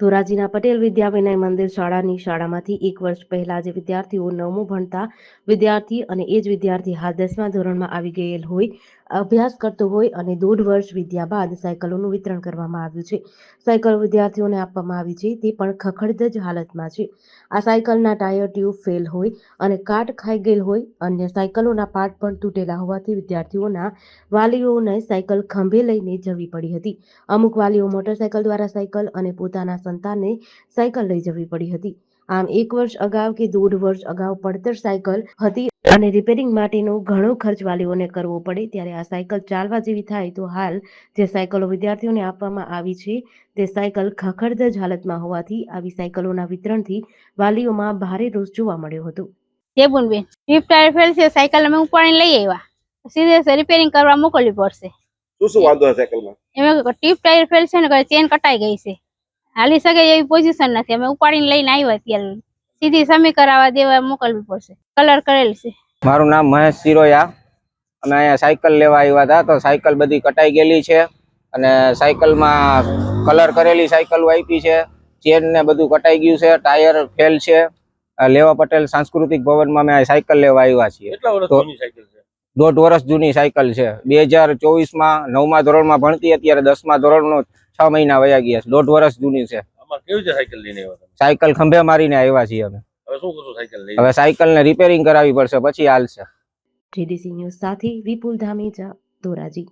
ધોરાજીના પટેલ વિદ્યા વિનય મંદિર શાળાની શાળામાંથી એક વર્ષ પહેલા જે વિદ્યાર્થીઓ નવમું ભણતા વિદ્યાર્થી અને એ જ વિદ્યાર્થી હાલ દસમા ધોરણમાં આવી ગયેલ હોય અભ્યાસ કરતો હોય અને દોઢ વર્ષ વીત્યા બાદ સાયકલોનું વિતરણ કરવામાં આવ્યું છે. સાયકલ વિદ્યાર્થીઓને આપવામાં આવી છે તે પણ ખખડધજ હાલતમાં છે. આ સાયકલના ટાયર ટ્યુબ ફેલ હોય અને કાટ ખાઈ ગયેલ હોય, અન્ય સાયકલોના પાર્ટ પણ તૂટેલા હોવાથી વિદ્યાર્થીઓના વાલીઓને સાયકલ ખંભે લઈને જવી પડી હતી. અમુક વાલીઓ મોટરસાયકલ દ્વારા સાયકલ અને પોતાના સંતાનને સાયકલ લઈ જવી પડી હતી. આમ એક વર્ષ અગાઉ કે દોઢ વર્ષ અગાઉ પડતર સાયકલ હતી અને રિપેરિંગ માટેનો ઘણો ખર્ચ વાલીઓને કરવો પડે. ત્યારે આ સાયકલ ચાલવા જેવી થાય તો હાલ જે સાયકલો વિદ્યાર્થીઓને આપવામાં આવી છે તે સાયકલ ખખડધજ હાલતમાં હોવાથી આવી સાયકલોના વિતરણથી વાલીઓમાં ભારે રોષ જોવા મળ્યો હતો. જેબુનબેન ટ્રીપ ટાયર ફેલ છે સાયકલ અમે ઉપાડીને લઈ આવ્યા. સીધે રિપેરિંગ કરવા મોકલવી પડશે. શું શું વાંધો છે સાયકલમાં એમાં ટીપ ટાયર ફેલ છે ને ચેન કટાઈ ગઈ છે. હાલી શકે એવી પોઝિશન નથી. અમે ઉપાડીને લઈને આવ્યા ત્યારે સીધી સમી કરાવવા દેવા મોકલવી પડશે. કલર કરેલ છે. મારું નામ મહેશ સિરોયા અમે અહીંયા સાયકલ લેવા આવ્યા હતા તો સાયકલ બધી કટાઈ ગયેલી છે અને સાયકલમાં કલર કરેલી સાયકલ આપી છે. ચેન ને બધું કટાઈ ગયું છે ટાયર ફેલ છે. આ લેવા પટેલ સાંસ્કૃતિક ભવનમાં અમે સાયકલ લેવા આવ્યા છીએ. કેટલા વર્ષ તો- જૂની સાયકલ છે? દોઢ વર્ષ જૂની સાયકલ છે. બે હજાર ચોવીસમાં નવમા ધોરણમાં ભણતી અત્યારે દસમા ધોરણનો છ મહિના વયા ગયા છે. દોઢ વર્ષ જૂની છે. આમાં કેવી છે સાયકલ લઈને આવ્યા તમે? સાયકલ ખંભે મારીને આવ્યા છીએ અમે. હવે શું કરશું સાયકલ લઈને? હવે સાયકલને રિપેરિંગ કરાવવી પડશે પછી હાલશે. જીડીસી ન્યૂઝ સાથે વિપુલ ધામેજા ધોરાજી.